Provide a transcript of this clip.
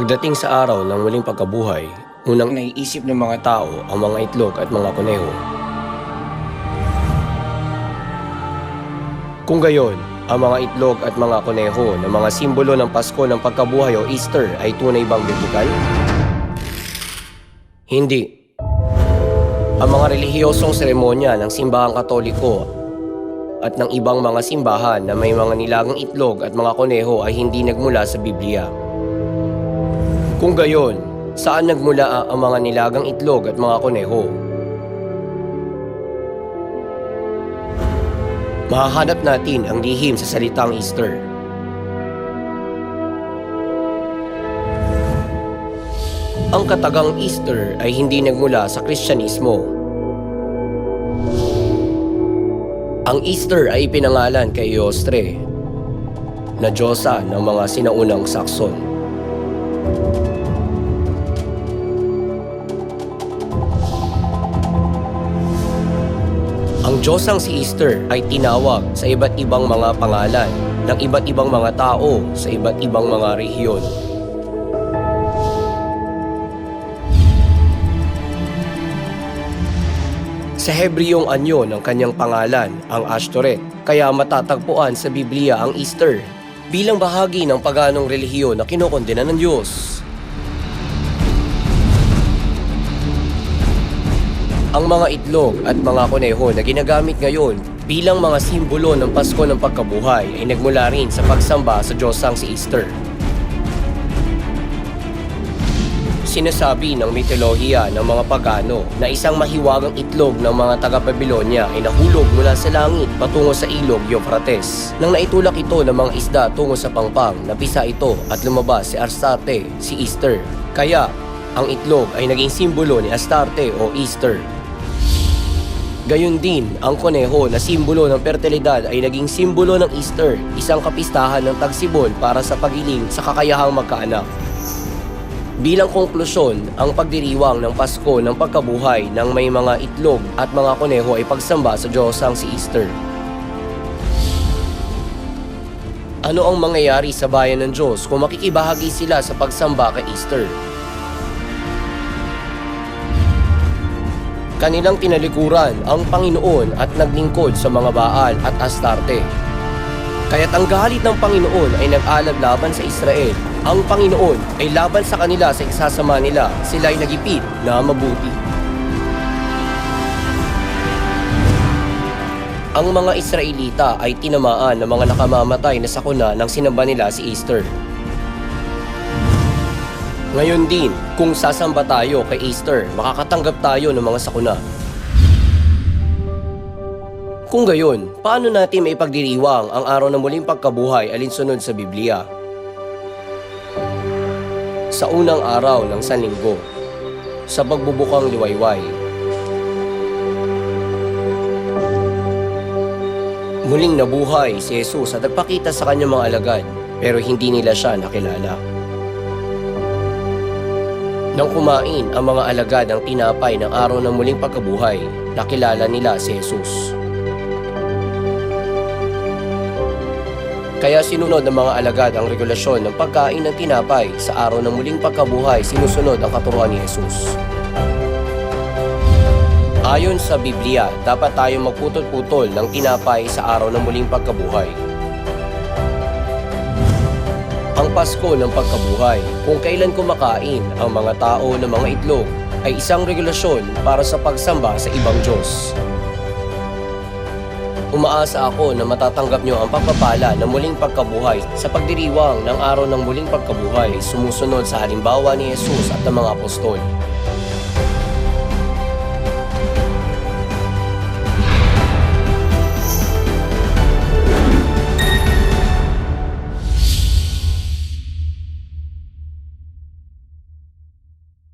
Pagdating sa araw ng muling pagkabuhay, unang naiisip ng mga tao ang mga itlog at mga kuneho. Kung gayon, ang mga itlog at mga kuneho na mga simbolo ng Pasko ng pagkabuhay o Easter ay tunay bang biblikal? Hindi. Ang mga relihiyosong seremonya ng simbahang katoliko at ng ibang mga simbahan na may mga nilagang itlog at mga kuneho ay hindi nagmula sa Biblia. Kung gayon, saan nagmula ang mga nilagang itlog at mga kuneho? Mahahanap natin ang lihim sa salitang Easter. Ang katagang Easter ay hindi nagmula sa Kristyanismo. Ang Easter ay pinangalan kay Iostre, na Diyosa ng mga sinaunang Sakson. Ang Diyosang si Easter ay tinawag sa iba't ibang mga pangalan ng iba't ibang mga tao sa iba't ibang mga rehiyon. Sa Hebreyong anyo ng kanyang pangalan, ang Ashtoreth, kaya matatagpuan sa Biblia ang Easter bilang bahagi ng paganong relihiyon na kinokondena ng Diyos. Ang mga itlog at mga kuneho na ginagamit ngayon bilang mga simbolo ng Pasko ng Pagkabuhay ay nagmula rin sa pagsamba sa Diyosang si Easter. Sinasabi ng mitolohiya ng mga pagano na isang mahiwagang itlog ng mga taga-Babylonia ay nahulog mula sa langit patungo sa ilog Euphrates. Nang naitulak ito ng mga isda tungo sa pangpang, napisa ito at lumabas si Astarte, si Easter. Kaya, ang itlog ay naging simbolo ni Astarte o Easter. Gayon din, ang koneho na simbolo ng fertilidad ay naging simbolo ng Easter, isang kapistahan ng tagsibol para sa pagiling sa kakayahang magkaanak. Bilang konklusyon, ang pagdiriwang ng Pasko ng pagkabuhay ng may mga itlog at mga koneho ay pagsamba sa Diyosang si Easter. Ano ang mangyayari sa bayan ng Diyos kung makikibahagi sila sa pagsamba kay Easter? Kanilang tinalikuran ang Panginoon at naglingkod sa mga Baal at Astarte. Kaya't ang galit ng Panginoon ay nag-alab laban sa Israel. Ang Panginoon ay laban sa kanila sa isasama nila. Sila ay nagipit na mabuti. Ang mga Israelita ay tinamaan ng mga nakamamatay na sakuna nang sinamba nila si Easter. Ngayon din, kung sasamba tayo kay Easter, makakatanggap tayo ng mga sakuna. Kung gayon, paano natin maipagdiriwang ang araw ng muling pagkabuhay alinsunod sa Biblia? Sa unang araw ng Sanlinggo, sa pagbubukang liwayway, muling nabuhay si Jesus at nagpakita sa kanyang mga alagad, pero hindi nila siya nakilala. Nang kumain ang mga alagad ng tinapay ng araw ng muling pagkabuhay, nakilala nila si Jesus. Kaya sinunod ng mga alagad ang regulasyon ng pagkain ng tinapay sa araw ng muling pagkabuhay sinusunod ang katuruan ni Jesus. Ayon sa Biblia, dapat tayong magputol-putol ng tinapay sa araw ng muling pagkabuhay. Ang Pasko ng pagkabuhay, kung kailan kumakain ang mga tao ng mga itlog, ay isang regulasyon para sa pagsamba sa ibang Diyos. Umaasa ako na matatanggap nyo ang pagpapala ng muling pagkabuhay sa pagdiriwang ng araw ng muling pagkabuhay sumusunod sa halimbawa ni Jesus at ng mga apostol.